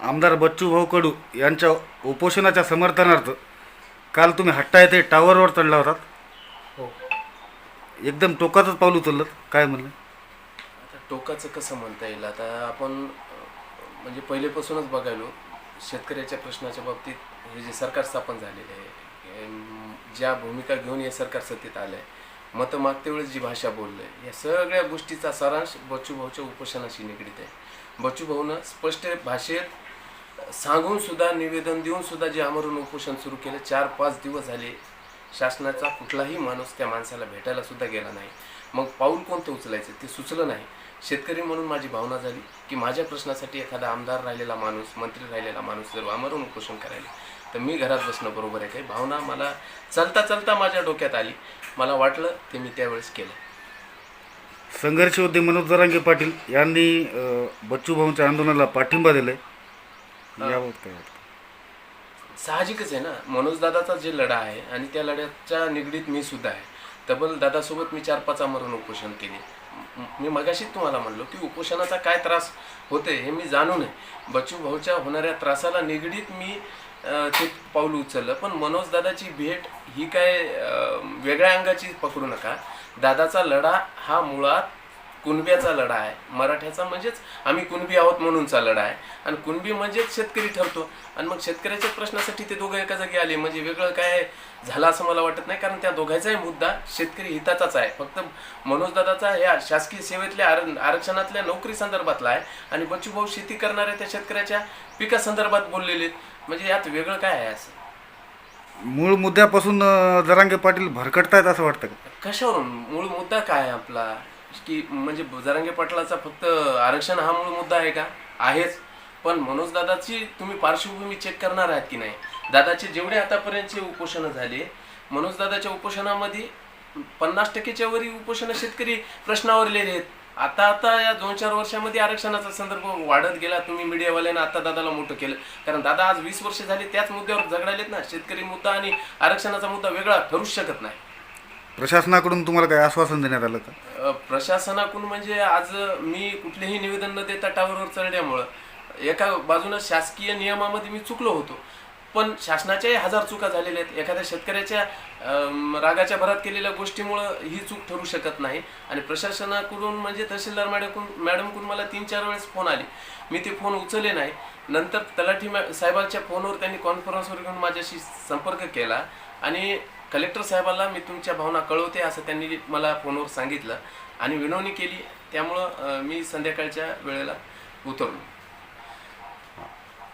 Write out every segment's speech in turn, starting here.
आमदार बच्चूभाऊ कडू यांच्या उपोषणाच्या समर्थनार्थ काल तुम्ही हट्टा येथे टावरवर चढला होतात. हो. एकदम टोकाचंच पाऊल उचललं. काय म्हणलं? आता टोकाचं कसं म्हणता येईल? आता आपण म्हणजे पहिलेपासूनच बघायलो शेतकऱ्याच्या प्रश्नाच्या बाबतीत हे जे सरकार स्थापन झालेले आहे ज्या भूमिका घेऊन हे सरकार सत्तेत आलं आहे मतं मागते वेळेस जी भाषा बोललं या सगळ्या गोष्टीचा सारांश बच्चूभाऊच्या उपोषणाशी निगडीत आहे. बच्चूभाऊनं स्पष्ट भाषेत सांगून सुद्धा निवेदन देऊन सुद्धा जे आमरून उपोषण सुरू केलं चार पाच दिवस झाले. शासनाचा कुठलाही माणूस त्या माणसाला भेटायला सुद्धा गेला नाही. मग पाऊल कोणतं उचलायचं? ते सुचलं नाही. शेतकरी म्हणून माझी भावना झाली की माझ्या प्रश्नासाठी एखादा आमदार राहिलेला माणूस मंत्री राहिलेला माणूस जर आमरून उपोषण करायला तर मी घरात बसणं बरोबर आहे. काही भावना मला चालता चालता माझ्या डोक्यात आली. मला वाटलं ते मी त्यावेळेस केलं. संघर्ष होते मनोज जरांगे पाटील यांनी बच्चू भाऊंच्या आंदोलनाला पाठिंबा दिलाय. याबाबत काय वाटतं साहजिकच आहे ना. मनोज दादाचा जे लढा आहे आणि त्या लढ्याच्या निगडीत मी सुद्धा आहे. तब्बल दादासोबत मी चार पाच आमरण उपोषण केले. म- मगाशीच तुम्हाला म्हणलो की उपोषणाचा काय त्रास होते हे मी जाणून आहे. बच्चू भाऊच्या होणाऱ्या त्रासाला निगडीत मी ते पाऊल उचललं. पण मनोज दादाची भेट ही काय वेगळ्या अंगाची पकडू नका. दादाचा लढा हा मुळात कुणब्याचा लढा आहे. मराठ्याचा म्हणजेच आम्ही कुणबी आहोत म्हणूनचा लढा आहे. आणि कुणबी म्हणजेच शेतकरी ठरतो. आणि मग शेतकऱ्याच्या प्रश्नासाठी ते दोघं एका जागी आले. म्हणजे वेगळं काय झालं असं मला वाटत नाही. कारण त्या दोघांचाही मुद्दा शेतकरी हिताचाच आहे. फक्त मनोजदादाचा या शासकीय सेवेतल्या आर आरक्षणातल्या नोकरी संदर्भातला आहे. आणि बच्चूभाऊ शेती करणाऱ्या त्या शेतकऱ्याच्या पिका संदर्भात बोललेले. म्हणजे यात वेगळं काय आहे असं? मूळ मुद्द्यापासून जरांगे पाटील भरकटतायत असं वाटतं कशावरून? मूळ मुद्दा काय आहे आपला? की म्हणजे भुजारंगे पाटलाचा फक्त आरक्षण हा मूळ मुद्दा आहे का? आहेच. पण मनोज दादाची तुम्ही पार्श्वभूमी चेक करणार आहात की नाही? दादाचे जेवढे आतापर्यंतचे उपोषणं झाले मनोज दादाच्या उपोषणामध्ये पन्नास टक्केच्या वरी उपोषण शेतकरी प्रश्नावरलेले आहेत. आता आता या दोन चार वर्षामध्ये आरक्षणाचा संदर्भ वाढत गेला तुम्ही मीडियावाल्यानं आता दादाला मोठं केलं. कारण दादा आज वीस वर्ष झाली त्याच मुद्द्यावर झगडालेत ना. शेतकरी मुद्दा आणि आरक्षणाचा मुद्दा वेगळा ठरूच शकत नाही. प्रशासनाकडून तुम्हाला काही आश्वासन देण्यात आलं का? अ, प्रशासनाकडून म्हणजे आज मी कुठलेही निवेदन न देता टावरवर चढल्यामुळं एका बाजूनं शासकीय नियमामध्ये मी चुकलो होतो. पण शासनाच्याही हजार चुका झालेल्या आहेत. एखाद्या शेतकऱ्याच्या अम, रागाच्या भरात केलेल्या गोष्टीमुळं ही चूक ठरू शकत नाही. आणि प्रशासनाकडून म्हणजे तहसीलदार मॅडमकडून मॅडमकडून मला तीन चार वेळेस फोन आले. मी ते फोन उचलले नाही. नंतर तलाठी मॅ साहेबांच्या फोनवर त्यांनी कॉन्फरन्सवर घेऊन माझ्याशी संपर्क केला. आणि कलेक्टर साहेबांना मी तुमच्या भावना कळवते असं त्यांनी मला फोनवर सांगितलं आणि विनवणी केली. त्यामुळं मी संध्याकाळच्या वेळेला उतरलो.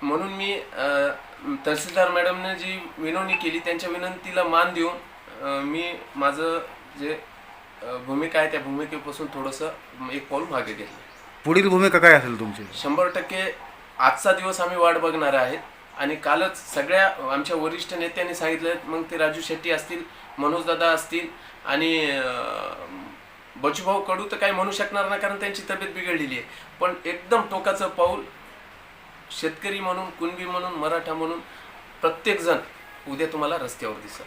म्हणून मी तहसीलदार मॅडमने जी विनवणी केली त्यांच्या विनंतीला मान देऊन मी माझं जे भूमिका आहे त्या भूमिकेपासून थोडंसं एक पाऊल मागे घेतलं. पुढील भूमिका काय असेल तुमची? शंभर टक्के आजचा दिवस आम्ही वाट बघणार आहेत. आणि कालच सगळ्या आमच्या वरिष्ठ नेत्यांनी सांगितलं मग ते राजू शेट्टी असतील मनोजदादा असतील आणि बचूभाऊ कडू तर काही म्हणू शकणार नाही कारण त्यांची तब्येत बिघडलेली आहे. पण एकदम टोकाचं पाऊल शेतकरी म्हणून कुणबी म्हणून मराठा म्हणून प्रत्येकजण उद्या तुम्हाला रस्त्यावर दिसेल.